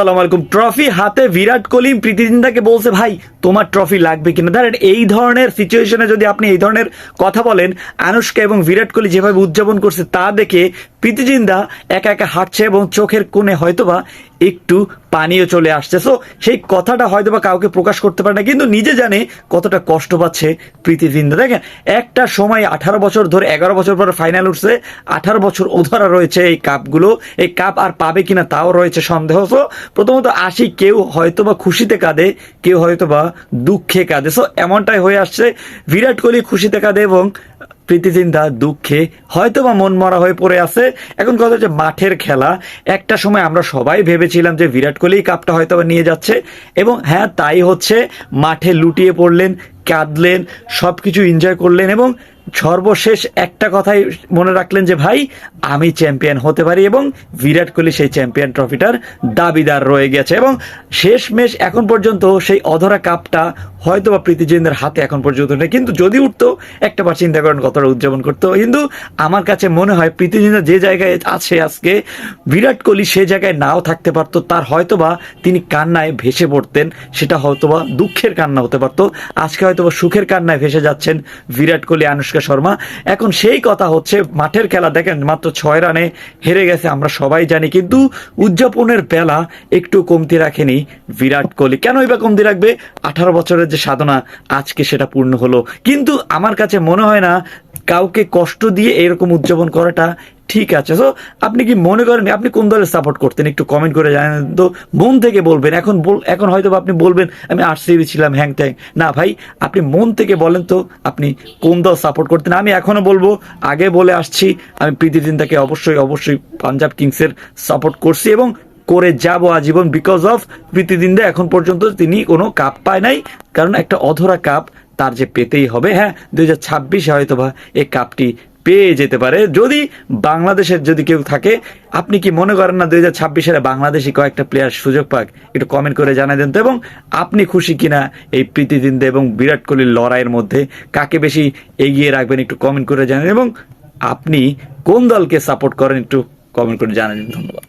সালাম আলাইকুম। ট্রফি হাতে বিরাট কোহলি প্রীতিজিন্দাকে বলছে, ভাই, তোমার ট্রফি লাগবে কিনা? ধরেন, এই ধরনের সিচুয়েশনে যদি আপনি এই ধরনের কথা বলেন, আনুষ্কা এবং বিরাট কোহলি যেভাবে উদযাপন করছে তা দেখে প্রীতিজিন্দা একা একা হাঁটছে এবং চোখের কোণে হয়তোবা একটু পানিও চলে আসছে। সো সেই কথাটা হয়তো বা কাউকে প্রকাশ করতে পারে না, কিন্তু নিজে জানে কতটা কষ্ট পাচ্ছে প্রীতি জিন্দা দেখেন, একটা সময় আঠারো বছর ধরে, এগারো বছর পর ফাইনাল উঠছে, আঠারো বছর ওধারা রয়েছে এই কাপগুলো। এই কাপ আর পাবে কিনা তাও রয়েছে সন্দেহ। সো প্রথমত আসি, কেউ হয়তোবা খুশিতে কাঁদে, কেউ হয়তো বা দুঃখে কাঁদে। সো এমনটাই হয়ে আসছে, বিরাট কোহলি খুশিতে কাঁদে এবং প্রীতি দুঃখে দুঃখে হয়তোবা মন মরা হয়ে পড়ে আছে। এখন কথা হচ্ছে মাঠের খেলা। একটা সময় আমরা সবাই ভেবেছিলাম যে বিরাট কোহলি কাপটা হয়তো বা নিয়ে যাচ্ছে। এবং হ্যাঁ তাই হচ্ছে, মাঠে লুটিয়ে পড়লেন, কাঁদলেন সব কিছু এনজয় করলেন এবং সর্বশেষ একটা কথাই মনে রাখলেন যে, ভাই, আমি চ্যাম্পিয়ন হতে পারি এবং বিরাট কোহলি সেই চ্যাম্পিয়ন ট্রফিটার দাবিদার রয়ে গেছে। এবং শেষ মেশ এখন পর্যন্ত সেই অধরা কাপটা হয়তো বা প্রীতিজিন্দের হাতে এখন পর্যন্ত নেই। কিন্তু যদি উঠতো একটা বার চিন্তা করেন কতটা উদযাপন করতো। কিন্তু আমার কাছে মনে হয় প্রীতিজিন্দা যে জায়গায় আছে আজকে, বিরাট কোহলি সে জায়গায় নাও থাকতে পারতো। তার হয়তোবা তিনি কান্নায় ভেসে পড়তেন, সেটা হয়তোবা দুঃখের কান্না হতে পারতো। আজকে হয়তোবা সুখের কান্নায় ভেসে যাচ্ছেন বিরাট কোহলি আনুষ্কা শর্মা। এখন সেই কথা হচ্ছে, মাঠের খেলা দেখেন, মাত্র ছয় রানে হেরে গেছে, আমরা সবাই জানি, কিন্তু উদযাপনের বেলা একটু কমতি রাখেনি বিরাট কোহলি। কেন এবার কমতি রাখবে? আঠারো বছরের যে সাধনা, আজকে সেটা পূর্ণ হলো। কিন্তু আমার কাছে মনে হয় না, কাউকে কষ্ট দিয়ে এরকম উদযাপন করাটা ঠিক আছে। সো আপনি কি মনে করেন আপনি কোন দলের সাপোর্ট করতেন? একটু কমেন্ট করে জানেন তো। মন থেকে বলবেন। এখন এখন হয়তো আপনি বলবেন, আমি আরসিবি ছিলাম হ্যাং ট্যাং না ভাই, আপনি মন থেকে বলেন তো আপনি কোন দল সাপোর্ট করতেন। আমি এখনও বলব, আগে বলে আসছি, আমি প্রীতি জিন্দাকে অবশ্যই অবশ্যই পাঞ্জাব কিংসের সাপোর্ট করছি এবং করে যাব আজীবন বিকজ অফ প্রীতিদিন্দা এখন পর্যন্ত তিনি কোনো কাপ পায় নাই। কারণ একটা অধরা কাপ তার যে পেতেই হবে। হ্যাঁ দুই হাজার ছাব্বিশে হয়তো বা এই কাপটি পেয়ে যেতে পারে। যদি বাংলাদেশের যদি কেউ থাকে, আপনি কি মনে করেন না দুই হাজার ছাব্বিশে বাংলাদেশি কয়েকটা প্লেয়ার সুযোগ পাক? একটু কমেন্ট করে জানাই দেন তো। এবং আপনি খুশি কিনা এই প্রীতিদিন্দা এবং বিরাট কোহলির লড়াইয়ের মধ্যে, কাকে বেশি এগিয়ে রাখবেন একটু কমেন্ট করে জানেন এবং আপনি কোন দলকে সাপোর্ট করেন একটু কমেন্ট করে জানান ধন্যবাদ।